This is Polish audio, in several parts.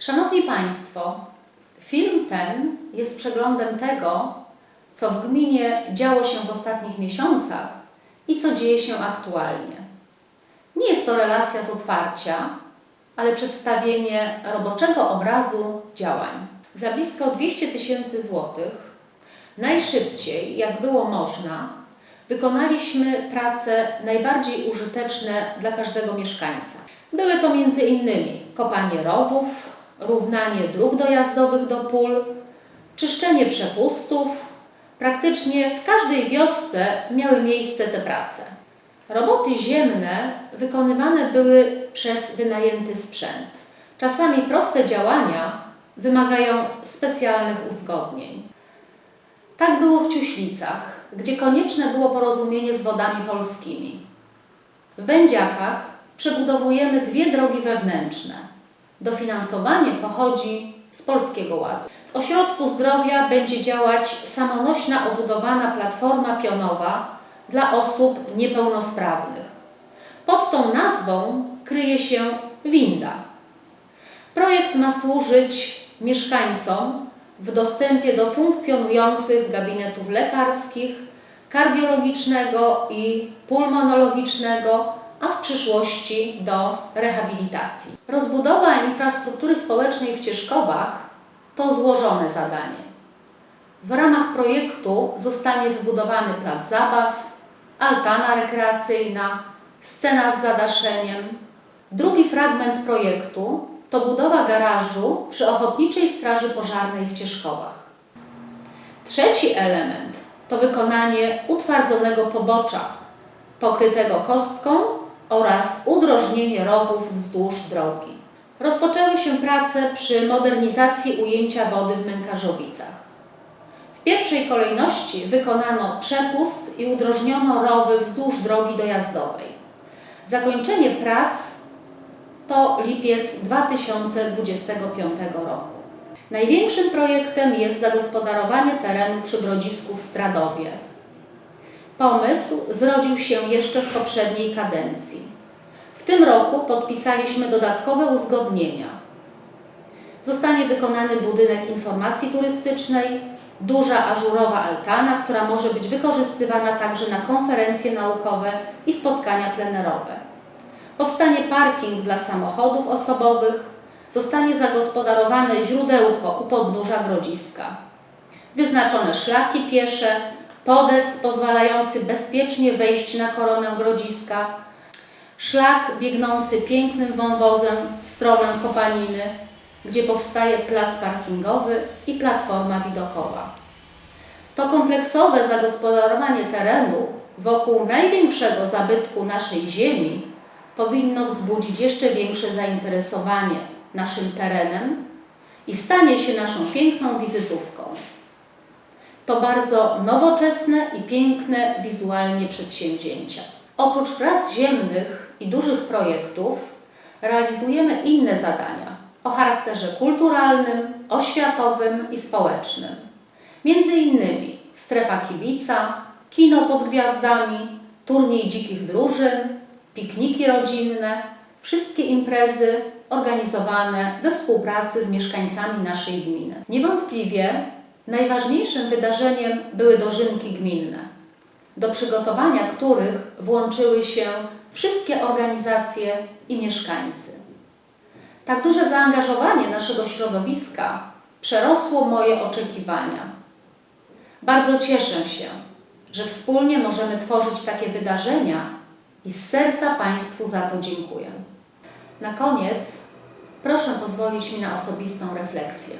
Szanowni Państwo, film ten jest przeglądem tego, co w gminie działo się w ostatnich miesiącach i co dzieje się aktualnie. Nie jest to relacja z otwarcia, ale przedstawienie roboczego obrazu działań. Za blisko 200 tysięcy złotych, najszybciej jak było można, wykonaliśmy prace najbardziej użyteczne dla każdego mieszkańca. Były to innymi kopanie rowów, równanie dróg dojazdowych do pól, czyszczenie przepustów. Praktycznie w każdej wiosce miały miejsce te prace. Roboty ziemne wykonywane były przez wynajęty sprzęt. Czasami proste działania wymagają specjalnych uzgodnień. Tak było w Ciuślicach, gdzie konieczne było porozumienie z wodami polskimi. W Będziakach przebudowujemy dwie drogi wewnętrzne. Dofinansowanie pochodzi z Polskiego Ładu. W Ośrodku Zdrowia będzie działać samonośna obudowana platforma pionowa dla osób niepełnosprawnych. Pod tą nazwą kryje się winda. Projekt ma służyć mieszkańcom w dostępie do funkcjonujących gabinetów lekarskich, kardiologicznego i pulmonologicznego, a w przyszłości do rehabilitacji. Rozbudowa infrastruktury społecznej w Cieszkowach to złożone zadanie. W ramach projektu zostanie wybudowany plac zabaw, altana rekreacyjna, scena z zadaszeniem. Drugi fragment projektu to budowa garażu przy Ochotniczej Straży Pożarnej w Cieszkowach. Trzeci element to wykonanie utwardzonego pobocza pokrytego kostką oraz udrożnienie rowów wzdłuż drogi. Rozpoczęły się prace przy modernizacji ujęcia wody w Mękarzowicach. W pierwszej kolejności wykonano przepust i udrożniono rowy wzdłuż drogi dojazdowej. Zakończenie prac to lipiec 2025 roku. Największym projektem jest zagospodarowanie terenu przy Grodzisku w Stradowie. Pomysł zrodził się jeszcze w poprzedniej kadencji. W tym roku podpisaliśmy dodatkowe uzgodnienia. Zostanie wykonany budynek informacji turystycznej, duża ażurowa altana, która może być wykorzystywana także na konferencje naukowe i spotkania plenerowe. Powstanie parking dla samochodów osobowych, zostanie zagospodarowane źródełko u podnóża grodziska. Wyznaczone szlaki piesze, podest pozwalający bezpiecznie wejść na koronę grodziska, szlak biegnący pięknym wąwozem w stronę kopaliny, gdzie powstaje plac parkingowy i platforma widokowa. To kompleksowe zagospodarowanie terenu wokół największego zabytku naszej ziemi powinno wzbudzić jeszcze większe zainteresowanie naszym terenem i stanie się naszą piękną wizytówką. To bardzo nowoczesne i piękne wizualnie przedsięwzięcia. Oprócz prac ziemnych i dużych projektów, realizujemy inne zadania o charakterze kulturalnym, oświatowym i społecznym. Między innymi strefa kibica, kino pod gwiazdami, turniej dzikich drużyn, pikniki rodzinne, wszystkie imprezy organizowane we współpracy z mieszkańcami naszej gminy. Niewątpliwie najważniejszym wydarzeniem były dożynki gminne, do przygotowania których włączyły się wszystkie organizacje i mieszkańcy. Tak duże zaangażowanie naszego środowiska przerosło moje oczekiwania. Bardzo cieszę się, że wspólnie możemy tworzyć takie wydarzenia i z serca Państwu za to dziękuję. Na koniec proszę pozwolić mi na osobistą refleksję.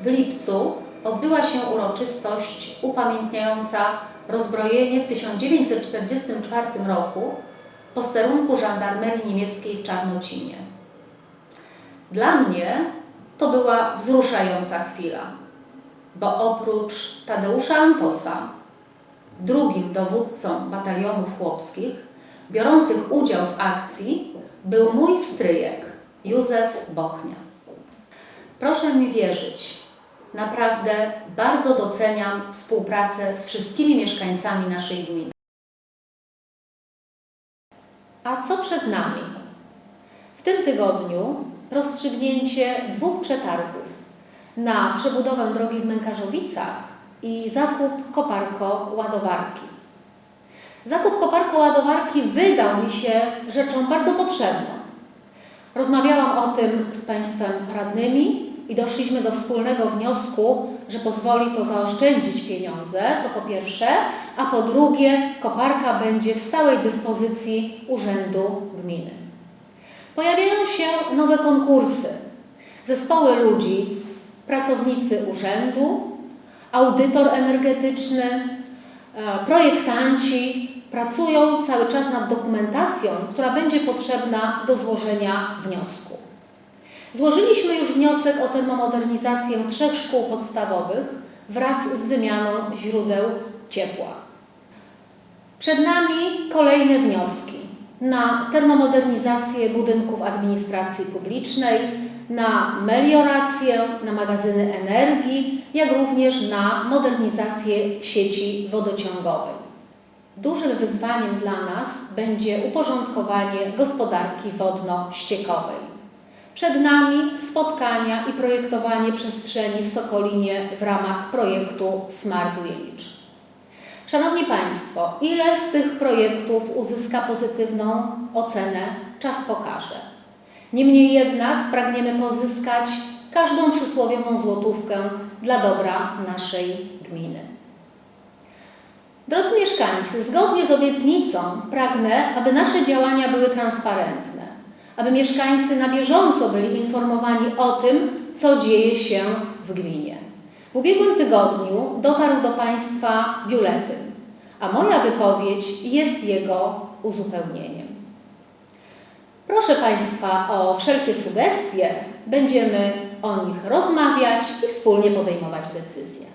W lipcu odbyła się uroczystość upamiętniająca rozbrojenie w 1944 roku posterunku żandarmerii niemieckiej w Czarnocinie. Dla mnie to była wzruszająca chwila, bo oprócz Tadeusza Antosa, drugim dowódcą batalionów chłopskich, biorących udział w akcji, był mój stryjek Józef Bochnia. Proszę mi wierzyć, naprawdę bardzo doceniam współpracę z wszystkimi mieszkańcami naszej gminy. A co przed nami? W tym tygodniu rozstrzygnięcie dwóch przetargów na przebudowę drogi w Mękarzowicach i zakup koparko-ładowarki. Zakup koparko-ładowarki wydał mi się rzeczą bardzo potrzebną. Rozmawiałam o tym z Państwem radnymi i doszliśmy do wspólnego wniosku, że pozwoli to zaoszczędzić pieniądze, to po pierwsze, a po drugie, koparka będzie w stałej dyspozycji Urzędu Gminy. Pojawiają się nowe konkursy, zespoły ludzi, pracownicy urzędu, audytor energetyczny, e, projektanci pracują cały czas nad dokumentacją, która będzie potrzebna do złożenia wniosku. Złożyliśmy już wniosek o termomodernizację trzech szkół podstawowych wraz z wymianą źródeł ciepła. Przed nami kolejne wnioski na termomodernizację budynków administracji publicznej, na meliorację, na magazyny energii, jak również na modernizację sieci wodociągowej. Dużym wyzwaniem dla nas będzie uporządkowanie gospodarki wodno-ściekowej. Przed nami spotkania i projektowanie przestrzeni w Sokolinie w ramach projektu Smart Village. Szanowni Państwo, ile z tych projektów uzyska pozytywną ocenę, czas pokaże. Niemniej jednak pragniemy pozyskać każdą przysłowiową złotówkę dla dobra naszej gminy. Drodzy mieszkańcy, zgodnie z obietnicą pragnę, aby nasze działania były transparentne, aby mieszkańcy na bieżąco byli informowani o tym, co dzieje się w gminie. W ubiegłym tygodniu dotarł do Państwa biuletyn, a moja wypowiedź jest jego uzupełnieniem. Proszę Państwa o wszelkie sugestie, będziemy o nich rozmawiać i wspólnie podejmować decyzje.